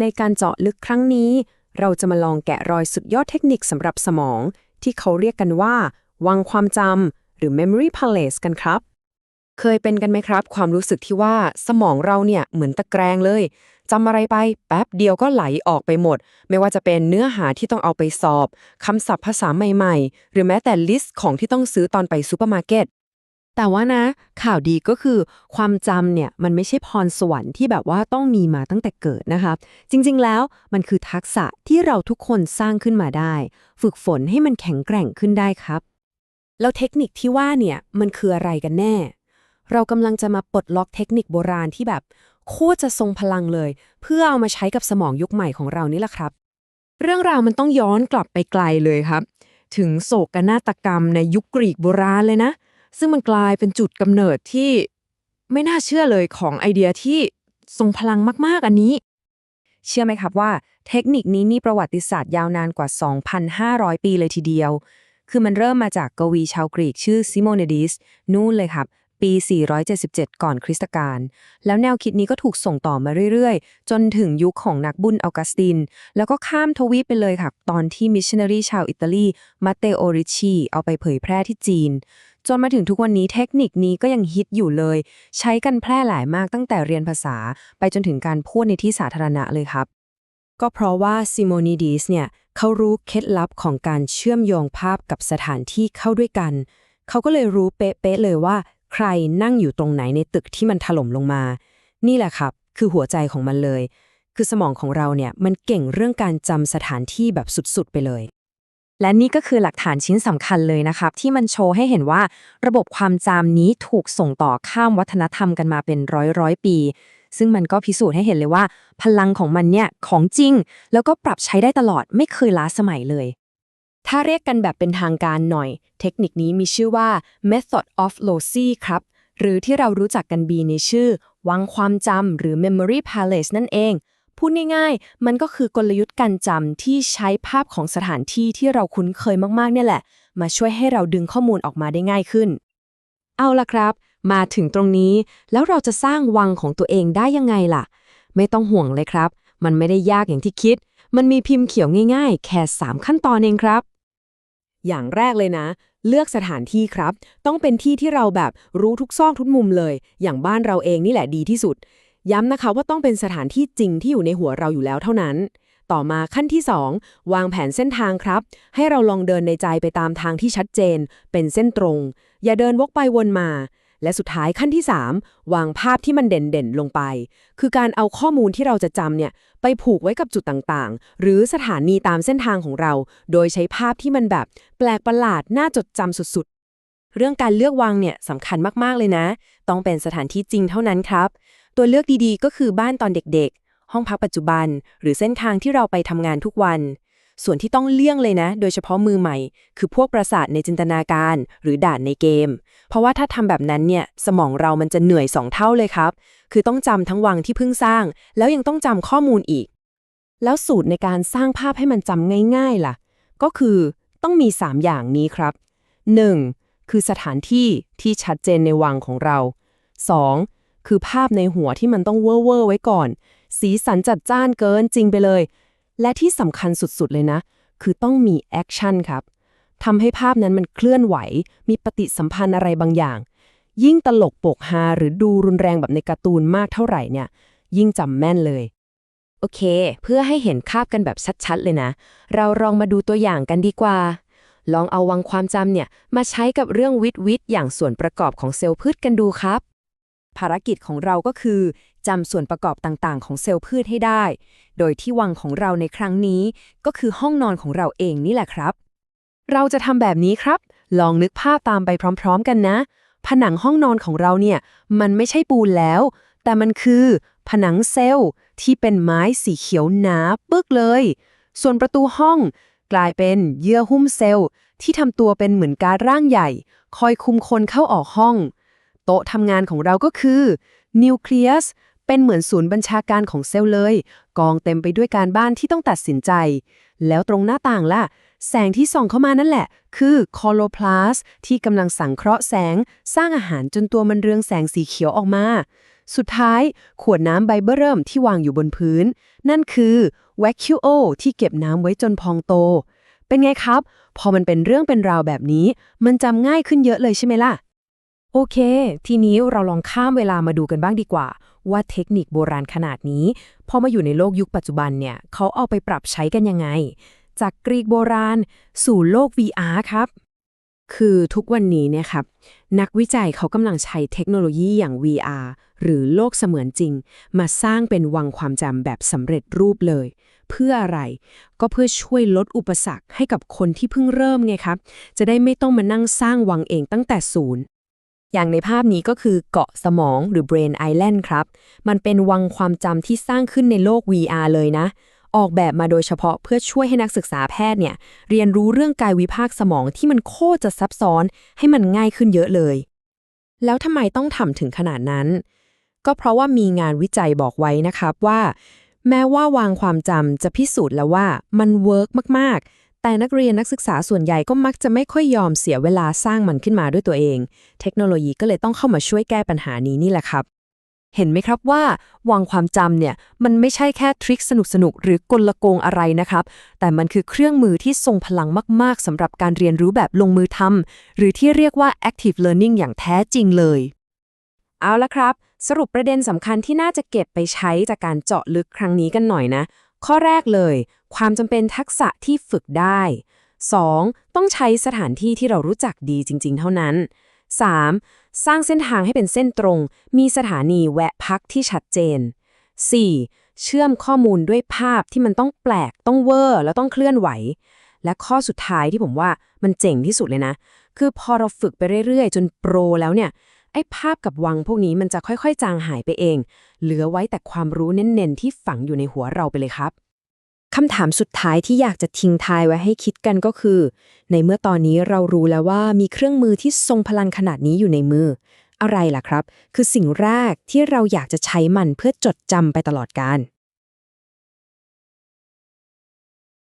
ในการเจาะลึกครั้งนี้ เราจะมาลองแกะรอยสุดยอดเทคนิคสำหรับสมอง ที่เขาเรียกกันว่า วังความจำหรือ memory palace กันครับ เคยเป็นกันไหมครับ ความรู้สึกที่ว่าสมองเราเนี่ยเหมือนตะแกรงเลยจำอะไรไปแป๊บเดียวก็ไหลออกไปหมด ไม่ว่าจะเป็นเนื้อหาที่ต้องเอาไปสอบคำศัพท์ภาษาใหม่ ๆ หรือแม้แต่ลิสต์ของที่ต้องซื้อตอนไปซูเปอร์มาร์เก็ต แต่ว่านะ ข่าวดีก็คือความจำเนี่ยมันไม่ใช่พรสวรรค์ที่แบบว่าต้องมีมาตั้งแต่เกิดนะครับจริงๆแล้วมันคือทักษะที่เราทุกคนสร้างขึ้นมาได้ ฝึกฝนให้มันแข็งแกร่งขึ้นได้ครับ แล้วเทคนิคที่ว่าเนี่ยมันคืออะไรกันแน่ เรากำลังจะมาปลดล็อกเทคนิคโบราณที่แบบ โคตรจะทรงพลังเลย เพื่อเอามาใช้กับสมองยุคใหม่ของเรานี่แหละครับ เรื่องราวมันต้องย้อนกลับไปไกลเลยครับ ถึงโศกนาฏกรรมในยุคกรีกโบราณเลยนะ ซึ่งมันกลายเป็นจุดกำเนิดที่ไม่น่าเชื่อเลยของไอเดียที่ทรงพลังมาก ๆ อันนี้ เชื่อไหมครับว่า เทคนิคนี้มีประวัติศาสตร์ยาวนานกว่า 2,500 ปีเลยทีเดียว คือมันเริ่มมาจากกวีชาวกรีกชื่อซิโมเนดิสนู่นเลยครับ ปี 477 ก่อนคริสตกาล แล้วแนวคิดนี้ก็ถูกส่งต่อมาเรื่อย ๆ จนถึงยุคของนักบุญออกัสติน แล้วก็ข้ามทวีปไปเลยค่ะ ตอนที่มิชชันนารีชาวอิตาลีมาเตโอริชีเอาไปเผยแพร่ที่จีน จนมาถึงทุกวันนี้เทคนิคนี้ก็ยังฮิตอยู่เลย ใช้กันแพร่หลายมากตั้งแต่เรียนภาษา ไปจนถึงการพูดในที่สาธารณะเลยครับ ก็เพราะว่าซิโมนิดีสเนี่ยเขารู้เคล็ดลับของการเชื่อมโยงภาพกับสถานที่เข้าด้วยกัน เขาก็เลยรู้เป๊ะๆเลยว่า ใครนั่งอยู่ตรงไหนในตึกที่มันถล่มลงมา นี่แหละครับ คือหัวใจของมันเลย คือสมองของเราเนี่ยมันเก่งเรื่องการจำสถานที่แบบสุดๆไปเลย และนี่ก็คือหลักฐานชิ้นสำคัญเลยนะครับ ที่มันโชว์ให้เห็นว่า ระบบความจำนี้ถูกส่งต่อข้ามวัฒนธรรมกันมาเป็นร้อยร้อยปี ซึ่งมันก็พิสูจน์ให้เห็นเลยว่า พลังของมันเนี่ยของจริง แล้วก็ปรับใช้ได้ตลอดไม่เคยล้าสมัยเลย ถ้าเรียกกันแบบเป็นทางการหน่อย เทคนิคนี้มีชื่อว่า method of Lossy ครับ หรือที่เรารู้จักกันบีในชื่อ วังความจำหรือ memory palace นั่นเอง พูดง่ายๆ มันก็คือกลยุทธ์การจำที่ใช้ภาพของสถานที่ที่เราคุ้นเคยมากๆเนี่ยแหละ มาช่วยให้เราดึงข้อมูลออกมาได้ง่ายขึ้น เอาล่ะครับ มาถึงตรงนี้ แล้วเราจะสร้างวังของตัวเองได้ยังไงล่ะ ไม่ต้องห่วงเลยครับ มันไม่ได้ยากอย่างที่คิด มันมีพิมพ์เขียวง่าย ๆ แค่ 3 ขั้นตอนเองครับ อย่างแรกเลยนะ เลือกสถานที่ครับ ต้องเป็นที่ที่เราแบบรู้ทุกซอกทุกมุมเลย อย่างบ้านเราเองนี่แหละดีที่สุด ย้ำนะคะว่าต้องเป็นสถานที่จริงที่อยู่ในหัวเราอยู่แล้วเท่านั้น ต่อมาขั้นที่ 2 วางแผนเส้นทางครับ ให้เราลองเดินในใจไปตามทางที่ชัดเจน เป็นเส้นตรง อย่าเดินวกไปวนมา และสุดท้ายขั้นที่ 3 วางภาพที่มันเด่นๆลงไป คือการเอาข้อมูลที่เราจะจำเนี่ยไปผูกไว้กับจุดต่างๆ หรือสถานีตามเส้นทางของเรา โดยใช้ภาพที่มันแบบแปลกประหลาดน่าจดจำสุดๆ เรื่องการเลือกวางเนี่ยสำคัญมากๆเลยนะ ต้องเป็นสถานที่จริงเท่านั้นครับ ตัวเลือกดีๆ ก็คือบ้านตอนเด็กๆ ห้องพักปัจจุบัน หรือเส้นทางที่เราไปทำงานทุกวัน ส่วนที่ต้องเลี่ยงเลยนะ โดยเฉพาะมือใหม่ คือพวกประสาทในจินตนาการ หรือด่านในเกม เพราะว่าถ้าทำแบบนั้นเนี่ยสมองเรามันจะเหนื่อยสองเท่าเลยครับ คือต้องจำทั้งวังที่เพิ่งสร้าง แล้วยังต้องจำข้อมูลอีก แล้วสูตรในการสร้างภาพให้มันจำง่ายๆล่ะ ก็คือต้องมี 3 อย่างนี้ครับ 1. คือสถานที่ที่ชัดเจนในวังของเรา 2. คือภาพในหัวที่มันต้องเว่อร์ไว้ก่อน สีสันจัดจ้านเกินจริงไปเลย และที่สำคัญสุด ๆ เลยนะ คือต้องมีแอคชั่นครับทำให้ภาพนั้นมันเคลื่อนไหว มีปฏิสัมพันธ์อะไรบางอย่าง ยิ่งตลกโปกฮาหรือดูรุนแรงแบบในการ์ตูนมากเท่าไหร่เนี่ย ยิ่งจำแม่นเลย โอเค เพื่อให้เห็นภาพกันแบบชัดๆเลยนะ เราลองมาดูตัวอย่างกันดีกว่า ลองเอาวังความจำเนี่ยมาใช้กับเรื่องวิทย์วิทย์อย่างส่วนประกอบของเซลล์พืชกันดูครับ ภารกิจของเราก็คือจำส่วนประกอบต่างๆ ของเซลล์พืชให้ได้ โดยที่วังของเราในครั้งนี้ ก็คือห้องนอนของเราเองนี่แหละครับ เราจะทำแบบนี้ครับ ลองนึกภาพตามไปพร้อม ๆ กันนะ ผนังห้องนอนของเราเนี่ย มันไม่ใช่ปูนแล้ว แต่มันคือ ผนังเซลล์ที่เป็นไม้สีเขียวหนาปึกเลย ส่วนประตูห้องกลายเป็นเยื่อหุ้มเซลล์ที่ทำตัวเป็นเหมือนการร่างใหญ่ คอยคุมคนเข้าออกห้อง โต๊ะทำงานของเราก็คือนิวเคลียสเป็นเหมือนศูนย์บัญชาการของเซลล์เลย กองเต็มไปด้วยการบ้านที่ต้องตัดสินใจ แล้วตรงหน้าต่างล่ะ แสงที่ส่องเข้ามานั่นแหละ คือคอโลพลาสที่กำลังสังเคราะห์แสง สร้างอาหารจนตัวมันเรืองแสงสีเขียวออกมา สุดท้าย ขวดน้ำใบเบอร์เริ่มที่วางอยู่บนพื้น นั่นคือ vacuo ที่เก็บน้ำไว้จนพองโต เป็นไงครับ พอมันเป็นเรื่องเป็นราวแบบนี้ มันจำง่ายขึ้นเยอะเลยใช่ไหมล่ะ โอเค ทีนี้เราลองข้ามเวลามาดูกันบ้างดีกว่า ว่าเทคนิคโบราณขนาดนี้พอมาอยู่ในโลกยุคปัจจุบันเนี่ยเขาเอาไปปรับใช้กันยังไง จากกรีกโบราณ สู่โลก VR ครับ คือทุกวันนี้เนี่ยครับนักวิจัยเขากำลังใช้เทคโนโลยีอย่าง VR หรือโลกเสมือนจริง มาสร้างเป็นวังความจำแบบสำเร็จรูปเลย เพื่ออะไร ก็เพื่อช่วยลดอุปสรรคให้กับคนที่เพิ่งเริ่มไงครับ จะได้ไม่ต้องมานั่งสร้างวังเองตั้งแต่ศูนย์ อย่างในภาพนี้ก็คือเกาะสมองหรือ Brain Island ครับ มันเป็นวังความจำที่สร้างขึ้นในโลก VR เลยนะ ออกแบบมาโดยเฉพาะเพื่อช่วยให้นักศึกษาแพทย์เนี่ย เรียนรู้เรื่องกายวิภาคสมองที่มันโคตรจะซับซ้อน ให้มันง่ายขึ้นเยอะเลย แล้วทำไมต้องทำถึงขนาดนั้น ก็เพราะว่ามีงานวิจัยบอกไว้นะครับว่า แม้ว่าวางความจำจะพิสูจน์แล้วว่ามันเวิร์กมากๆ แต่นักเรียนนักศึกษาส่วนใหญ่ก็มักจะไม่ค่อยยอมเสียเวลาสร้างมันขึ้นมาด้วยตัวเอง เทคโนโลยีก็เลยต้องเข้ามาช่วยแก้ปัญหานี้นี่แหละครับ เห็นไหมครับว่าวางความจำเนี่ยมันไม่ใช่แค่ทริคสนุกๆ หรือกลโกงอะไรนะครับ แต่มันคือเครื่องมือที่ทรงพลังมากๆสำหรับการเรียนรู้แบบลงมือทำหรือที่เรียกว่า active learning อย่างแท้จริงเลย เอาละครับ สรุปประเด็นสำคัญที่น่าจะเก็บไปใช้จากการเจาะลึกครั้งนี้กันหน่อยนะ ข้อแรกเลย ความจำเป็นทักษะที่ฝึกได้ 2. ต้องใช้สถานที่ที่เรารู้จักดีจริง ๆ เท่านั้น 3. สร้างเส้นทางให้เป็นเส้นตรง มีสถานีแวะพักที่ชัดเจน 4. เชื่อมข้อมูลด้วยภาพที่มันต้องแปลก ต้องเวอร์ แล้วต้องเคลื่อนไหว และข้อสุดท้ายที่ผมว่ามันเจ๋งที่สุดเลยนะ คือพอเราฝึกไปเรื่อยๆ จนโปรแล้วเนี่ย ไอ้ภาพกับวังพวกนี้มันจะค่อยๆ จางหายไปเอง เหลือไว้แต่ความรู้เน้นๆ ที่ฝังอยู่ในหัวเราไปเลยครับ คำถามสุดท้ายที่อยากจะทิ้งทายไว้ให้คิดกันก็คือ ในเมื่อตอนนี้เรารู้แล้วว่ามีเครื่องมือที่ทรงพลังขนาดนี้อยู่ในมือ อะไรล่ะครับ คือสิ่งแรกที่เราอยากจะใช้มันเพื่อจดจำไปตลอดกาล